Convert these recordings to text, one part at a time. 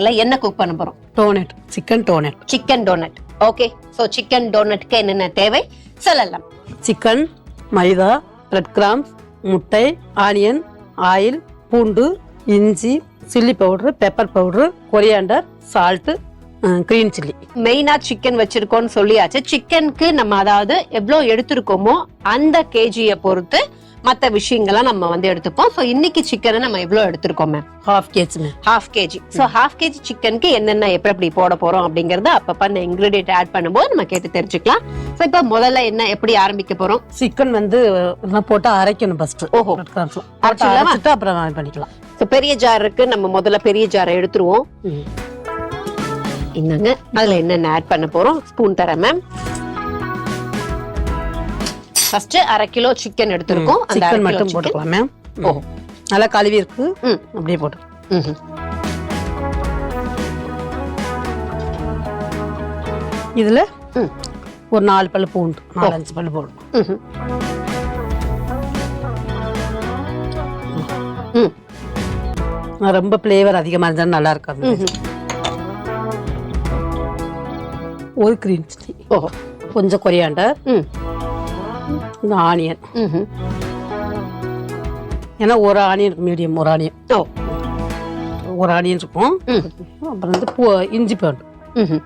சிக்கன்ல என்ன குக் பண்ண போறோம்? Donut chicken donut chicken donut okay so chicken டோனட்க்கு என்னென்ன தேவை? சொல்லலாம். சிக்கன் மைதா பிரெட் கிராம்ஸ் முட்டை ஆனியன் ஆயில் பூண்டு இஞ்சி chilli powder pepper powder coriander salt green chilli மெயினா சிக்கன் வச்சிருக்கோம்னு சொல்லியாச்சு. சிக்கனுக்கு நம்ம அதாவது எவ்வளவு எடுத்திருக்கோமோ அந்த கேஜியை பொறுத்து மத்த விஷயங்களை நம்ம வந்து எடுத்துப்போம். சோ இன்னைக்கு சிக்கனை நம்ம எவ்வளவு எடுத்திருக்கோம் ma'am half KG half KG so half KG சிக்கனுக்கு என்னென்ன எப்படி எப்படி போட போறோம் அப்படிங்கறத அப்பப்ப அந்த இன்கிரீடியன்ட் ஆட் பண்ணும்போது நம்ம கேட்டு தெரிஞ்சுக்கலாம். சோ இப்ப முதல்ல என்ன எப்படி ஆரம்பிக்க போறோம்? சிக்கன் வந்து போட்டு அரைக்கணும் ஃபர்ஸ்ட் ஓஹோ. அப்புறம் பண்ணிக்கலாம். சோ பெரிய ஜார் இருக்கு. நம்ம முதல்ல பெரிய ஜாரை எடுத்துருவோம். என்னங்க அதுல என்னென்ன ஆட் பண்ண போறோம்? ஸ்பூன் தரேன் மேம் ஃபர்ஸ்ட் அரை கிலோ சிக்கன் எடுத்திருக்கோம் அந்த சிக்கன் மட்டும். போட்டுக்கலாம் மேம் ஓ. நல்லா கழுவி இருக்கு. அப்படியே போட்டு. இதுல. ஒரு நாலு பல்லு பூண்டு நாலு அஞ்சு பல்லு போடணும் ரொம்ப ஃப்ளேவர் அதிகமா இருந்தாலும் நல்லா இருக்காது. ஒரு கிரீன் சில்லி கொஞ்சம் கொரியாண்டர். இந்த ஆனியன். ஏன்னா ஒரு ஆனியன் மீடியம் ஒரு ஆனியன். ஓ. ஒரு ஆனியன் இருக்கும். அப்புறம் வந்து பூ இஞ்சி ம்ஹும்.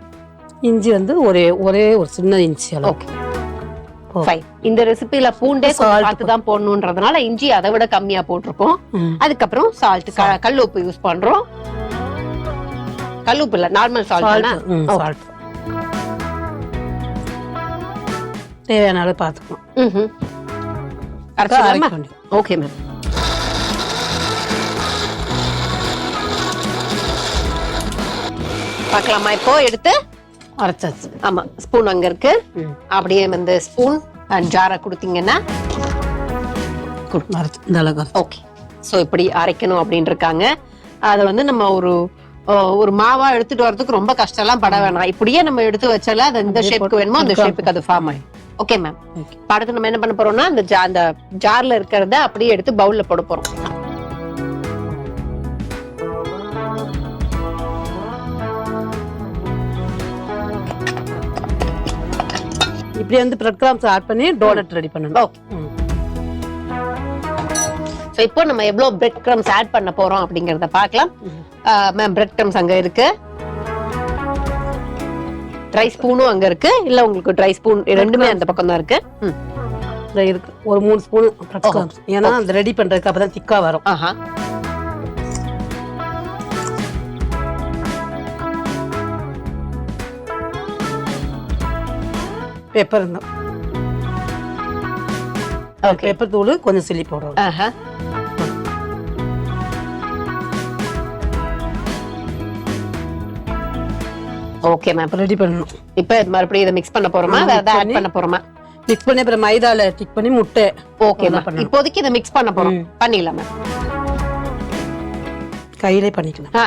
இஞ்சி வந்து ஒரே ஒரே ஒரு சின்ன இஞ்சி அளவு. ஓகே. ஓ. ஃபைன் இந்த ரெசிபில பூண்டே பார்த்து தான் போடணுன்றதுனால இஞ்சி அதை விட கம்மியா போட்டிருக்கோம். அதுக்கப்புறம் சால்ட் கல் உப்பு யூஸ் பண்றோம். கல் உப்பு இல்ல நார்மல் சால்ட் Salt, தேவையான அளவு பார்த்துக்கணும். ஓகே மேம் பார்க்கலாமா இப்போ? எடுத்து? அரைச்சாச்சு. ஆமா ஸ்பூன் அங்க இருக்கு. அப்படியே வந்து ஸ்பூன் அண்ட் ஜாரை கொடுத்தீங்கன்னா இந்த அரைச்சு. ஓகே சோ இப்படி அரைக்கணும் அப்படின்னு இருக்காங்க. அதை வந்து நம்ம ஒரு ஒரு மாவா எடுத்துட்டு வரதுக்கு ரொம்ப கஷ்டம் எல்லாம் பட வேணாம். இப்படியே நம்ம எடுத்து வச்சால அது அப்படியே ஷேப்புக்கு வேணுமோ அந்த ஷேப்புக்கு அது ஃபார்ம் ஆயிடும். Okay ma'am. அடுத்து நம்ம என்ன பண்ண போறோம்னா அந்த ஜா அந்த ஜார்ல இருக்கிறத அப்படியே எடுத்து பவுல்ல போட போறோம். இப்படி வந்து பிரெட் கிராம்ஸ் ஆட் பண்ணி டோனட் ரெடி பண்ணணும். ஓகே சோ இப்போ நம்ம எவ்வளவு பிரெட் கிரம்ஸ் ஆட் பண்ண போறோம் அப்படிங்கறத பார்க்கலாம். மேம் பிரெட் கிரம்ஸ் அங்க இருக்கு. ட்ரை ஸ்பூனும் அங்க இருக்கு. இல்ல உங்களுக்கு ட்ரை ஸ்பூன் ரெண்டுமே அந்த பக்கம் தான் இருக்கு. இருக்கு ஒரு மூணு ஸ்பூன் ஏன்னா அந்த ரெடி பண்றதுக்கு அப்பதான் திக்கா வரும். ஆஹா. பெப்பர் ஓகே பெப்பர் தூள் கொஞ்சம் chilli powder okay ma'am ready பண்ணணும். இப்ப மறுபடியும் இதை மிக்ஸ் பண்ண போறோமா? வேற ஏதாவது ஆட் பண்ணி. போறோமா? மிக்ஸ் பண்ணி அப்புறம் மைதால டிக் பண்ணி முட்டை ஓகே பண்ணணும். இப்போதைக்கு இதை மிக்ஸ் பண்ண போறோம். பண்ணிடலாம் மேம் கையிலே பண்ணிக்கலாம் ஆ.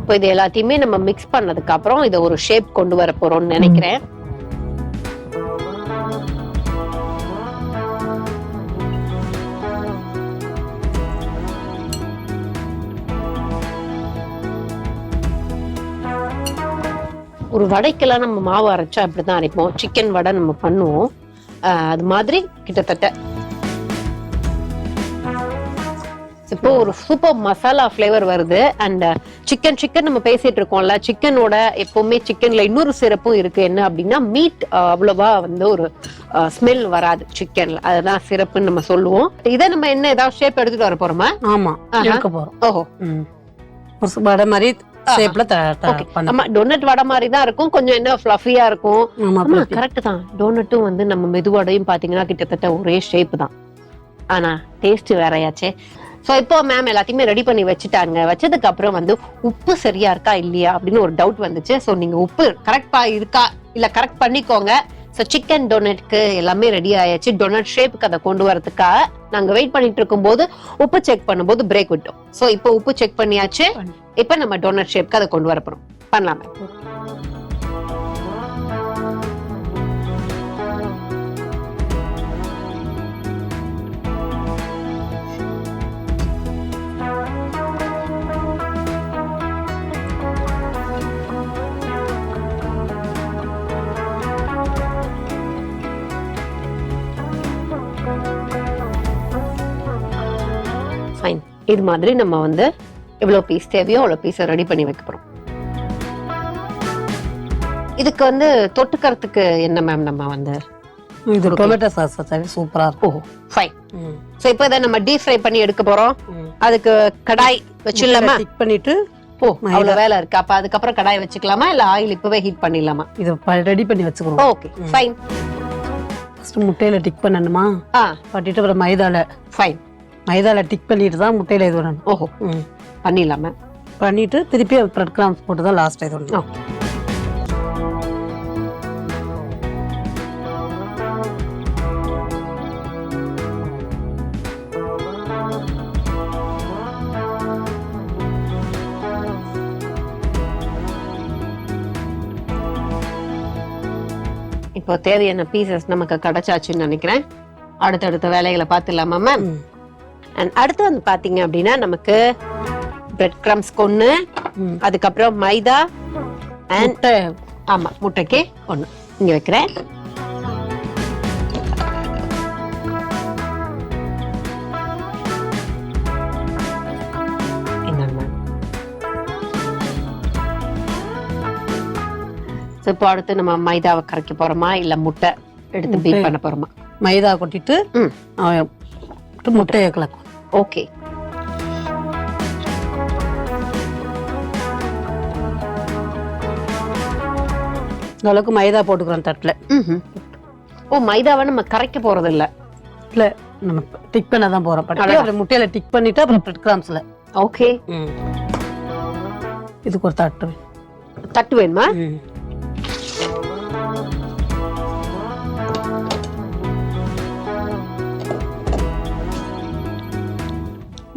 இப்போ இது எல்லாத்தையுமே நம்ம மிக்ஸ் பண்ணதுக்கு அப்புறம் இதை ஒரு ஷேப் கொண்டு வர போறோம்னு நினைக்கிறேன். ஒரு வடைக்கெல்லாம் நம்ம மாவு அரைச்சா அப்படிதான் அரைப்போம். சிக்கன் வடை நம்ம பண்ணுவோம். அது மாதிரி கிட்டத்தட்ட. இப்போ ஒரு சூப்பர் மசாலா ஃப்ளேவர் வருது. அண்ட் சிக்கன் சிக்கன் நம்ம பேசிட்டு இருக்கோம்ல. சிக்கனோட எப்பவுமே சிக்கன்ல இன்னொரு சிறப்பும் இருக்கு. என்ன அப்படின்னா மீட் அவ்வளவா வந்து ஒரு ஸ்மெல் வராது சிக்கன்ல அதுதான் சிறப்புன்னு நம்ம சொல்லுவோம். இதை நம்ம என்ன ஏதாவது ஷேப் எடுத்துட்டு வர போறோமா? ஆமா. போறோம். ஓஹோ. ஒரு வடை மாதிரி ஷேப்ல ஆமா டொனட் வடை மாதிரி தான் இருக்கும். கொஞ்சம் என்ன ஃபிளஃபியா இருக்கும். ஆமா. கரெக்ட் தான். டோனட்டும் வந்து நம்ம மெதுவடையும் பாத்தீங்கன்னா கிட்டத்தட்ட ஒரே ஷேப் தான். ஆனா டேஸ்ட் வேறையாச்சே. சோ இப்போ மேம் எல்லாத்தையுமே ரெடி பண்ணி வச்சுட்டாங்க. வச்சதுக்கு அப்புறம் வந்து உப்பு சரியா இருக்கா இல்லையா அப்படின்னு ஒரு டவுட் வந்துச்சு. சோ நீங்க உப்பு கரெக்டா இருக்கா? இல்ல கரெக்ட் பண்ணிக்கோங்க. சோ சிக்கன் டொனட்க்கு எல்லாமே ரெடி ஆயாச்சு. டொனட் ஷேப்புக்கு அதை கொண்டு வரதுக்காக நாங்க வெயிட் பண்ணிட்டு இருக்கும்போது உப்பு செக் பண்ணும்போது பிரேக் விட்டோம். சோ இப்போ உப்பு செக் பண்ணியாச்சு. பண்ணி. இப்போ நம்ம டொனட் ஷேப்க்கு அதை கொண்டு வர போறோம் பண்ணலாமே இது மாதிரி நம்ம வந்து எவ்வளவு பீஸ் தேவையோ அவ்வளவு பீஸை ரெடி பண்ணி வைக்க போறோம். இதுக்கு வந்து தொட்டுக்கறதுக்கு என்ன மேம் நம்ம வந்து இது டொமேட்டோ சாஸ் சூப்பரா இருக்கும். ஃபைன். சோ இப்போ இதை நம்ம டீப் ஃப்ரை பண்ணி எடுக்க போறோம். அதுக்கு கடாய் வச்சிடலாமா? டிக் பண்ணிட்டு ஓ அவ்வளவு வேலை இருக்கு. அப்ப அதுக்கப்புறம் கடாய் வச்சுக்கலாமா? இல்ல ஆயில் இப்பவே ஹீட் பண்ணிடலாமா? இதை ரெடி பண்ணி வச்சுக்கிறோம் ஓகே ஃபைன் ஃபர்ஸ்ட் முட்டையில டிக் பண்ணணுமா? ஆ. பண்ணிட்டு அப்புறம் மைதால. ஃபைன் மைதால டிக் பண்ணிட்டு தான் முட்டையில இது பண்ணணும். ஓஹோ. ம். பண்ணிடலாமா. பண்ணிட்டு திருப்பி பிரெட் கிராம்ஸ் போட்டு தான் லாஸ்ட் இது பண்ணணும். இப்போ தேவையான பீசஸ் நமக்கு கிடைச்சாச்சுன்னு நினைக்கிறேன். அடுத்தடுத்த வேலைகளை பார்த்துடலாமா மேம். அண்ட் அடுத்து வந்து பாத்தீங்க அப்படின்னா நமக்கு பிரெட் கிரம்ஸ் ம். அதுக்கப்புறம் மைதா அண்ட் முட்டை. ஆமா முட்டைக்கு ஒண்ணு இங்க வைக்கிறேன். இப்போ அடுத்து நம்ம மைதாவை கரைக்க போறோமா? இல்ல முட்டை எடுத்து பீட். பண்ண போறோமா? மைதா கொட்டிட்டு ம். முட்டையை கலக்கும். ஓகே. இந்த அளவுக்கு மைதா போட்டுக்கிறோம் தட்டில். ஓ மைதாவை நம்ம கரைக்க போறது இல்ல இல்லை நம்ம டிக் பண்ண தான் போகிறோம். அப்புறம் முட்டையில டிக் பண்ணிட்டு அப்புறம் பிரெட் கிராம்ஸில் ஓகே. இதுக்கு ஒரு தட்டு. தட்டு வேணுமா?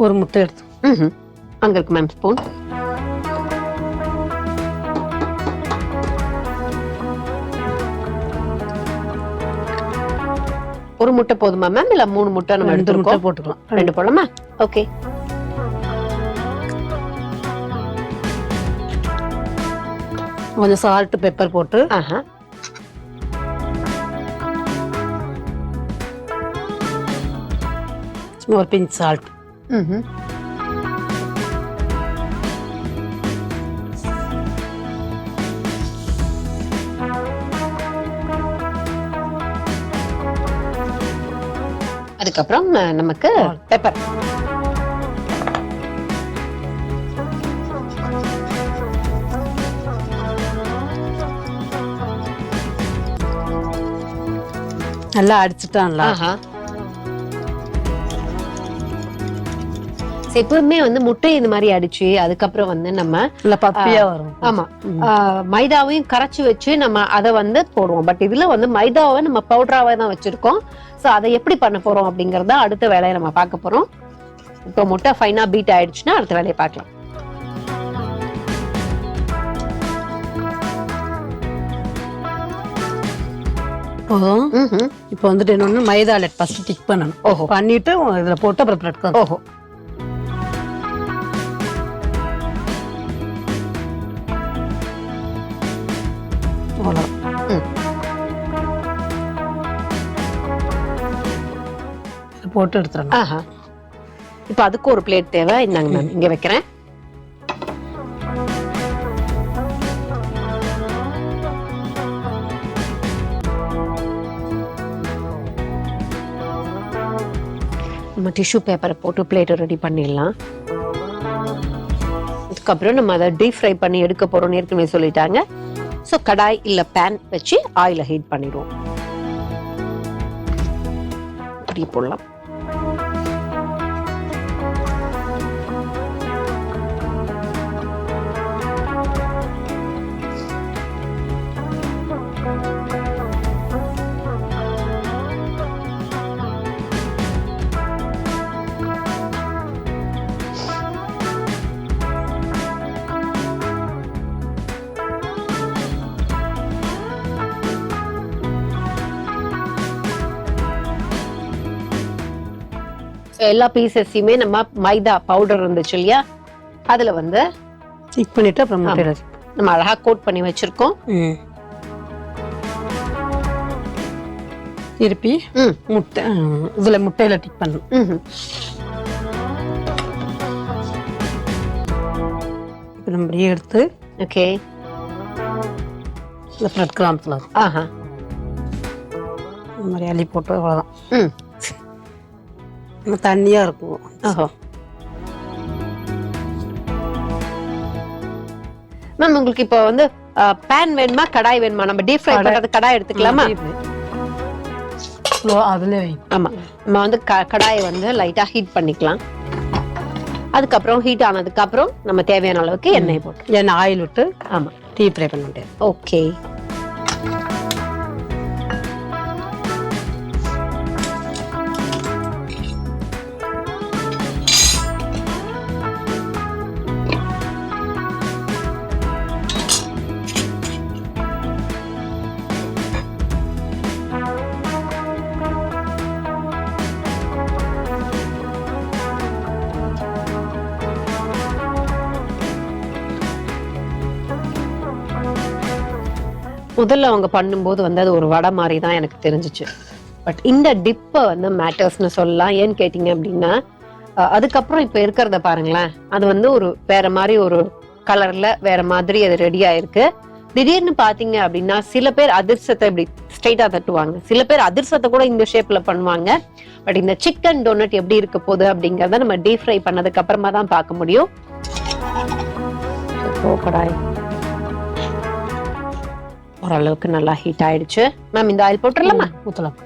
ஒரு முட்டை எடுத்து. அங்க இருக்கு மேம் ஸ்பூன் ஒரு முட்டை போதுமா மேம் இல்ல மூணு முட்டை நம்ம ரெண்டு முட்டை எடுத்துருக்கோம் போட்டுக்கலாம். ரெண்டு போடலாமா? ஓகே கொஞ்சம் சால்ட் பெப்பர் போட்டு. ஆஹா. சும்மா ஒரு பிஞ்ச் சால்ட் ம்ஹும். அதுக்கப்புறம் அஹ், நமக்கு பெப்பர் நல்லா அடிச்சுட்டான்ல. எப்பவுமே வந்து முட்டை இது மாதிரி அடிச்சு அதுக்கப்புறம் வந்து நம்ம பப்பியா வரும். ஆமா. மைதாவையும் கரைச்சு வச்சு நம்ம அதை வந்து போடுவோம். பட் இதுல வந்து மைதாவை நம்ம பவுடராவே தான் வச்சிருக்கோம். சோ அதை எப்படி பண்ண போறோம் அப்படிங்கறத அடுத்த வேலையை நம்ம பார்க்க போறோம். இப்போ முட்டை ஃபைனா பீட் ஆயிடுச்சுன்னா அடுத்த வேலையை பார்க்கலாம். இப்போ வந்துட்டு இன்னொன்னு மைதால ஃபர்ஸ்ட் டிக் பண்ணணும். ஓஹோ. பண்ணிட்டு இதுல போட்டு அப்புறம் பிரெட் ஓஹோ. போட்டு எடுத்துடணும். ஆஹா. இப்போ அதுக்கு ஒரு பிளேட் தேவை. இந்தாங்க மேம் இங்க வைக்கிறேன். நம்ம டிஷ்யூ பேப்பரை போட்டு பிளேட்டை ரெடி பண்ணிடலாம். அதுக்கப்புறம் நம்ம அதை டீப் ஃப்ரை பண்ணி எடுக்க போறோம்னு ஏற்கனவே சொல்லிட்டாங்க. ஸோ கடாய் இல்லை பேன் வச்சு ஆயில ஹீட் பண்ணிடுவோம். இப்படி போடலாம். எல்லா பீசஸையுமே நம்ம மைதா பவுடர் இருந்துச்சு இல்லையா? அதுல வந்து டிக் பண்ணிட்டு அப்புறம் நம்ம அழகா கோட் பண்ணி வச்சிருக்கோம். ம். திருப்பி ம். முட்டை இதுல முட்டையில டிக் பண்ணணும். ம்ஹும். நம்ம எடுத்து ஓகே இந்த ப்ரெட் கிராம்ஸில் ஆஹா. இந்த மாதிரி அள்ளி போட்டு அவ்வளோதான் ம். தண்ணியாக இருக்கும். ஓஹோ மேம் உங்களுக்கு இப்போ வந்து பேன் வேணுமா கடாய் வேணுமா? நம்ம டீப் ஃப்ரை பண்றது கடாய் எடுத்துக்கலாமா? அதில் ஆமா. நம்ம வந்து கடாயை வந்து லைட்டா ஹீட் பண்ணிக்கலாம். அதுக்கப்புறம் ஹீட் ஆனதுக்கு அப்புறம் நம்ம தேவையான அளவுக்கு எண்ணெய் போட்டு எண்ணெய் ஆயில் விட்டு ஆமா. டீப் ஃப்ரை பண்ண முடியாது ஓகே முதல்ல அவங்க பண்ணும்போது வந்து அது ஒரு வடை மாதிரி தான் எனக்கு தெரிஞ்சிச்சு. பட் இந்த டிப்பை வந்து மேட்டர்ஸ்னு சொல்லலாம். ஏன்னு கேட்டிங்க அப்படின்னா அதுக்கப்புறம் இப்போ இருக்கிறத பாருங்களேன். அது வந்து ஒரு வேற மாதிரி ஒரு கலர்ல வேற மாதிரி அது ரெடி ஆயிருக்கு. திடீர்னு பாத்தீங்க அப்படின்னா சில பேர் அதிர்சத்தை இப்படி ஸ்ட்ரைட்டா தட்டுவாங்க. சில பேர் அதிர்சத்தை கூட இந்த ஷேப்ல பண்ணுவாங்க. பட் இந்த சிக்கன் டோனட் எப்படி இருக்க போகுது அப்படிங்கறத நம்ம டீப் ஃப்ரை பண்ணதுக்கு அப்புறமா தான் பார்க்க முடியும். இப்போ ஓரளவுக்கு நல்லா ஹீட் ஆயிடுச்சு. மேம் இந்த ஆயில் போட்டுடலாமா ஊற்றலாம்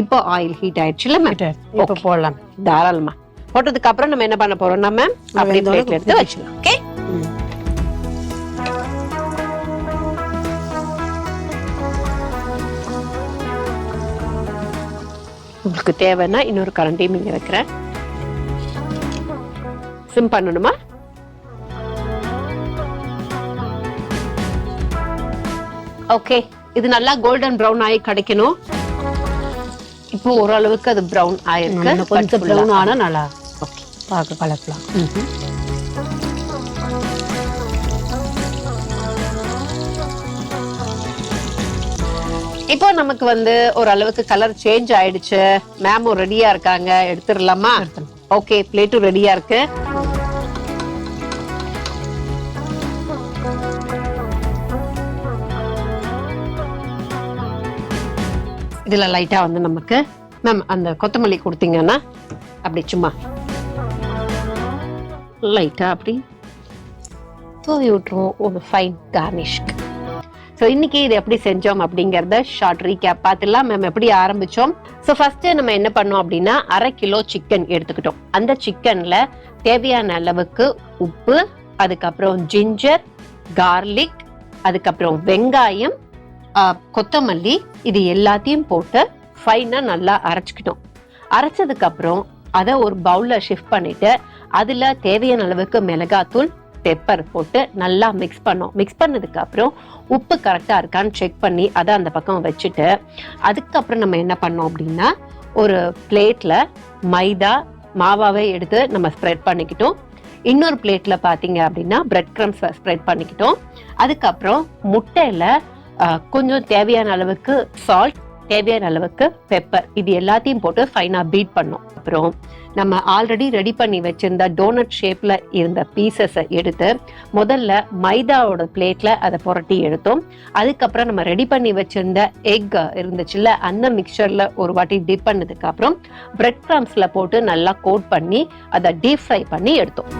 இப்போ ஆயில் ஹீட் ஆயிடுச்சுல மேம் இப்போ போடலாம். தாராளமா. போட்டதுக்கு அப்புறம் நம்ம என்ன பண்ண போறோம்னா மேம் அப்படியே பிளேட்ல எடுத்து வச்சிடலாம். ஓகே. உங்களுக்கு தேவைன்னா இன்னொரு கரண்டியும் இங்க வைக்கிறேன். சிம் பண்ணணுமா ஓகே இது நல்லா கோல்டன் ப்ரௌன் ஆகி கிடைக்கணும் இப்போ ஓரளவுக்கு அது ப்ரௌன் ஆயிருக்கு கொஞ்சம். ப்ரௌன் ஆனால் நல்லா. பார்க்க கலக்கலாம். இப்போ நமக்கு வந்து ஓரளவுக்கு கலர் சேஞ்ச் ஆயிடுச்சு மேமும் ரெடியா இருக்காங்க எடுத்துடலாமா எடுத்துடலாம். ஓகே பிளேட்டும் ரெடியா இருக்கு இதில் லைட்டாக வந்து நமக்கு மேம் அந்த கொத்தமல்லி கொடுத்தீங்கன்னா அப்படி சும்மா லைட்டாக அப்படி தூவி விட்டுருவோம். ஒரு ஃபைன் கார்னிஷ்க்கு ஸோ இன்னைக்கு இது எப்படி செஞ்சோம் அப்படிங்கிறத ஷார்ட் ரீகேப் பார்த்துலாம் மேம் எப்படி ஆரம்பிச்சோம்? ஸோ ஃபர்ஸ்ட் நம்ம என்ன பண்ணோம் அப்படின்னா அரை கிலோ சிக்கன் எடுத்துக்கிட்டோம். அந்த சிக்கன்ல தேவையான அளவுக்கு உப்பு அதுக்கப்புறம் ஜிஞ்சர் கார்லிக் அதுக்கப்புறம் வெங்காயம் கொத்தமல்லி இது எல்லாத்தையும் போட்டு ஃபைனாக நல்லா அரைச்சிக்கிட்டோம். அரைச்சதுக்கப்புறம் அதை ஒரு பவுலில் ஷிஃப்ட் பண்ணிட்டு அதில் தேவையான அளவுக்கு மிளகாத்தூள் பெப்பர் போட்டு நல்லா மிக்ஸ் பண்ணோம். மிக்ஸ் பண்ணதுக்கு அப்புறம் உப்பு கரெக்டாக இருக்கான்னு செக் பண்ணி அதை அந்த பக்கம் வச்சுட்டு அதுக்கப்புறம் நம்ம என்ன பண்ணோம் அப்படின்னா ஒரு பிளேட்டில் மைதா மாவாவை எடுத்து நம்ம ஸ்ப்ரெட் பண்ணிக்கிட்டோம். இன்னொரு பிளேட்டில் பார்த்தீங்க அப்படின்னா பிரெட் கிரம்ஸ் ஸ்ப்ரெட் பண்ணிக்கிட்டோம். அதுக்கப்புறம் முட்டையில் கொஞ்சம் தேவையான அளவுக்கு சால்ட் தேவையான அளவுக்கு பெப்பர் இது எல்லாத்தையும் போட்டு ஃபைனாக பீட் பண்ணோம். அப்புறம் நம்ம ஆல்ரெடி ரெடி பண்ணி வச்சிருந்த டோனட் ஷேப்பில் இருந்த பீசஸை எடுத்து முதல்ல மைதாவோட பிளேட்டில் அதை புரட்டி எடுத்தோம். அதுக்கப்புறம் நம்ம ரெடி பண்ணி வச்சிருந்த எக் இருந்துச்சுல்ல அந்த மிக்சரில் ஒரு வாட்டி டிப் பண்ணதுக்கப்புறம் ப்ரெட் பிரெட் போட்டு நல்லா கோட் பண்ணி அதை டீப் ஃப்ரை பண்ணி எடுத்தோம்.